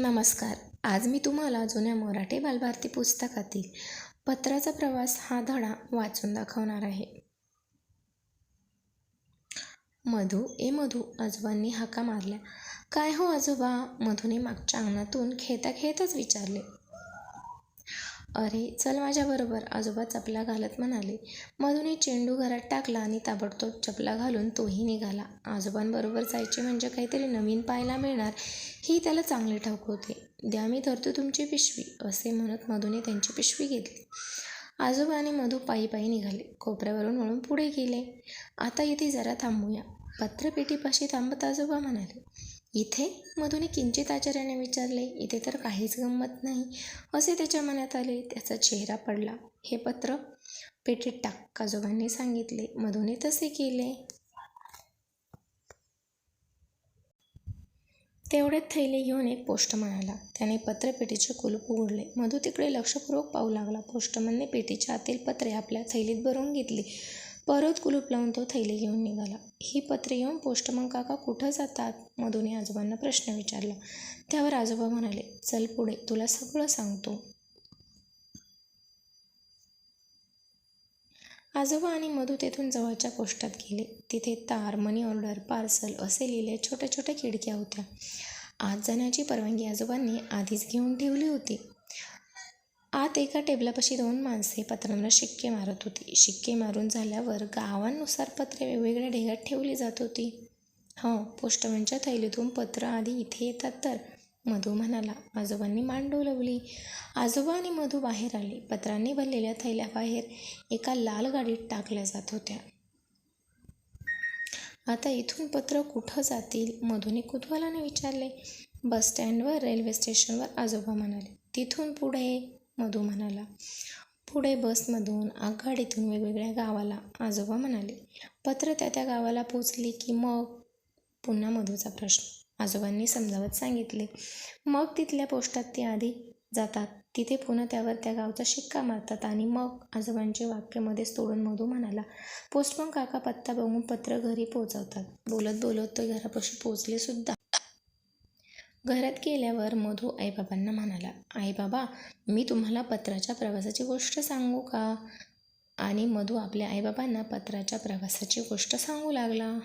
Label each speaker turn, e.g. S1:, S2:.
S1: नमस्कार. आज मी तुम्हाला जुन्या मराठी बालभारती पुस्तकातील पत्राचा प्रवास हा धडा वाचून दाखवणार आहे. मधू ए मधू आजोबांनी हाका मारल्या. काय हो आजोबा? मधूने मागच्या अंगणातून खेता खेतच विचारले. अरे चल माझ्याबरोबर आजोबा चपला घालत म्हणाले. मधूने चेंडू घरात टाकला आणि ताबडतोब चपला घालून तोही निघाला. आजोबांबरोबर जायचे म्हणजे काहीतरी नवीन पाहायला मिळणार ही त्याला चांगले ठाऊक होते. द्या मी धरतो तुमची पिशवी असे म्हणत मधूने त्यांची पिशवी घेतली. आजोबा आणि मधू पायी पायी निघाले. कोपऱ्यावरून वळून पुढे गेले. आता इथे जरा थांबूया. पत्रपेटीपाशी थांबत आजोबा म्हणाले. इथे मधूने किंचित आचार्याने विचारले इथे तर काहीच गंमत नाही असे त्याच्या मनात आले. त्याचा चेहरा पडला. हे पत्र पेटीत टाक आजोबांनी सांगितले. मधूने तसे केले. तेवढ्यात थैली घेऊन एक पोस्टमन आला. त्याने पत्रपेटीचे कुलूप उघडले. मधू तिकडे लक्षपूर्वक पाहू लागला. पोस्टमनने पेटीच्या आतील पत्रे आपल्या थैलीत भरून घेतली. परत कुलूप लावून तो थैली घेऊन निघाला. ही पत्रे येऊन पोस्टमन काका कुठं जातात? मधूने आजोबांना प्रश्न विचारला. त्यावर आजोबा म्हणाले चल पुढे तुला सगळं सांगतो. आजोबा आणि मधू तेथून जवळच्या पोस्टात गेले. तिथे तार मनी ऑर्डर पार्सल असे लिहिले छोट्या छोट्या खिडक्या होत्या. आज जाण्याची परवानगी आजोबांनी आधीच घेऊन ठेवली होती. आत एका टेबलापाशी दोन माणसे पत्रांना शिक्के मारत होती. शिक्के मारून झाल्यावर गावांनुसार पत्रे वेगवेगळ्या ढेगात ठेवली जात होती. हो पोस्टमनच्या थैलीतून पत्र आधी इथे येतात तर मधू म्हणाला आजोबांनी मान डोलवली. आजोबा आणि मधू बाहेर आले. पत्रांनी भरलेल्या थैल्या बाहेर एका लाल गाडीत टाकल्या जात होत्या. आता इथून पत्र कुठं जातील? मधूने कुतूहलाने विचारले. बस स्टँडवर रेल्वे स्टेशनवर आजोबा म्हणाले. तिथून पुढे मधू म्हणाला. पुढे बसमधून आघाडीतून वेगवेगळ्या गावाला आजोबा म्हणाले. पत्र त्या त्या गावाला पोचली की मग? पुन्हा मधूचा प्रश्न. आजोबांनी समजावत सांगितले. मग तिथल्या पोस्टात ते आधी जातात. तिथे पुन्हा त्यावर त्या गावचा शिक्का मारतात आणि मग आजोबांचे वाक्यामध्येच तोडून मधू म्हणाला पोस्टमन काका पत्ता बघून पत्र घरी पोचवतात. बोलत बोलत ते घरापाशी पोचले सुद्धा घरात गेल्यावर मधू आईबाबांना म्हणाला आई बाबा मी तुम्हाला पत्राच्या प्रवासाची गोष्ट सांगू का? आणि मधू आपल्या आईबाबांना पत्राच्या प्रवासाची गोष्ट सांगू लागला.